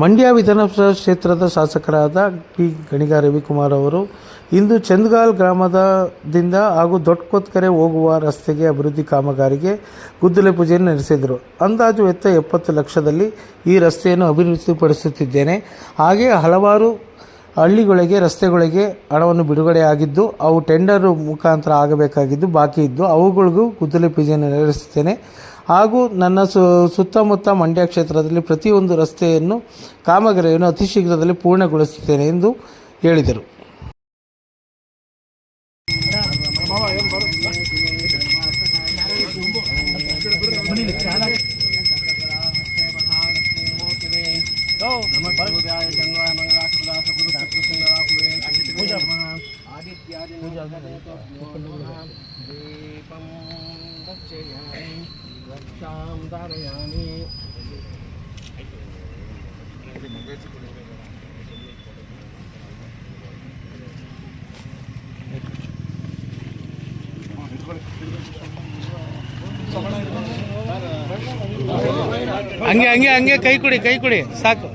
ಮಂಡ್ಯ ವಿಧಾನಸಭಾ ಕ್ಷೇತ್ರದ ಶಾಸಕರಾದ ಪಿ ಗಣಿಗ ರವಿಕುಮಾರ್ ಅವರು ಇಂದು ಚಂದ್ಗಾಲ್ ಗ್ರಾಮದಿಂದ ಹಾಗೂ ದೊಡ್ಡಕೊತ್ಕರೆ ಹೋಗುವ ರಸ್ತೆಗೆ ಅಭಿವೃದ್ಧಿ ಕಾಮಗಾರಿಗೆ ಗುದ್ದಲೆ ಪೂಜೆಯನ್ನು ನಡೆಸಿದರು. ಅಂದಾಜು ವೆಚ್ಚ ಎಪ್ಪತ್ತು ಲಕ್ಷದಲ್ಲಿ ಈ ರಸ್ತೆಯನ್ನು ಅಭಿವೃದ್ಧಿಪಡಿಸುತ್ತಿದ್ದೇನೆ. ಹಾಗೆ ಹಲವಾರು ಹಳ್ಳಿಗಳಿಗೆ, ರಸ್ತೆಗಳಿಗೆ ಹಣವನ್ನು ಬಿಡುಗಡೆ ಆಗಿದ್ದು, ಅವು ಟೆಂಡರ್ ಮುಖಾಂತರ ಆಗಬೇಕಾಗಿದ್ದು ಬಾಕಿ ಇದ್ದು, ಅವುಗಳಿಗೂ ಗುದ್ದಲಿ ಪೂಜೆಯನ್ನು ನೆರವೇರಿಸುತ್ತೇನೆ. ಹಾಗೂ ನನ್ನ ಸುತ್ತಮುತ್ತ ಮಂಡ್ಯ ಕ್ಷೇತ್ರದಲ್ಲಿ ಪ್ರತಿಯೊಂದು ರಸ್ತೆಯನ್ನು ಕಾಮಗಾರಿಯನ್ನು ಅತಿ ಶೀಘ್ರದಲ್ಲಿ ಪೂರ್ಣಗೊಳಿಸುತ್ತೇನೆ ಎಂದು ಹೇಳಿದರು. दीपं दर्शयामि रक्षां धारयामि ಹಂಗೆ ಹಂಗೆ ಹಂಗೆ ಕೈ ಕೊಡಿ ಕೈ ಕೊಡಿ ಸಾಕು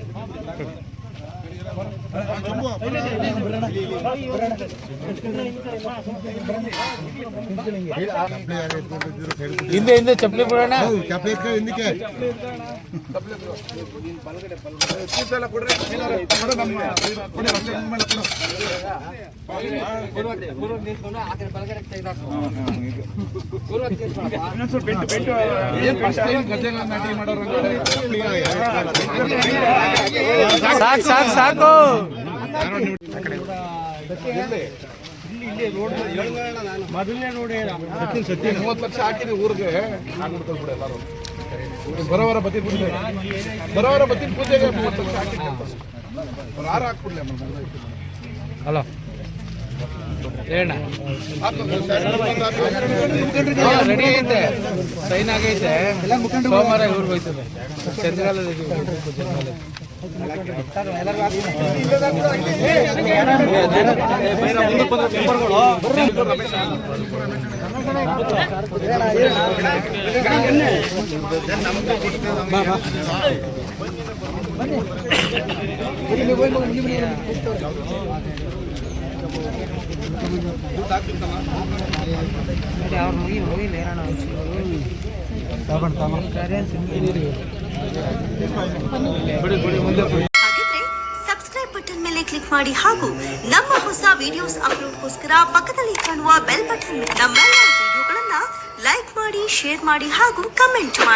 ಹಿಂದೆ ಹಿಂದೆ ಚಪ್ಪಲಿ ಬಿಡೋಣ. ಸಾಕು ಸಾಕು ಸಾಕು. ಮೂವತ್ತು ಲಕ್ಷ ಹಾಕಿದ್ರೆ ಊರಿಗೆ ಎಲ್ಲರೂ ಬರೋವರ ಬತ್ತಿ ಪೂಜೆ ಬರೋವರ ಬತ್ತಿ ಪೂಜೆಗೆ ಮೂವತ್ತು ಲಕ್ಷ ಹಾಕಿದ್ರೆ ಯಾರು ಹಾಕ್ಬಿಡ್ಲಿ ರೆಡಿ ಸೈನ್ ಆಗೈತೆ ಸೋಮವಾರ ಇವ್ರಿಗೆ ಹೋಯ್ತದೆ ಚಂದ್ರಗಾಲದ ಬಿಡಿ ಬಿಡಿ ಮುಂದೆ ಬಿಡಿ ಸಬ್ಸ್ಕ್ರೈಬ್ ಬಟನ್ ಮೇಲೆ ಕ್ಲಿಕ್ ಮಾಡಿ ಹಾಗೂ ನಮ್ಮ ಹೊಸ ವಿಡಿಯೋಸ್ ಅಪ್ಲೋಡ್ಗೋಸ್ಕರ ಪಕ್ಕದಲ್ಲಿ ಕಾಣುವ ಬೆಲ್ ಬಟನ್ ನಮ್ಮೆಲ್ಲ ವಿಡಿಯೋಗಳನ್ನ ಲೈಕ್ ಮಾಡಿ ಶೇರ್ ಮಾಡಿ ಹಾಗೂ ಕಮೆಂಟ್ ಮಾಡಿ.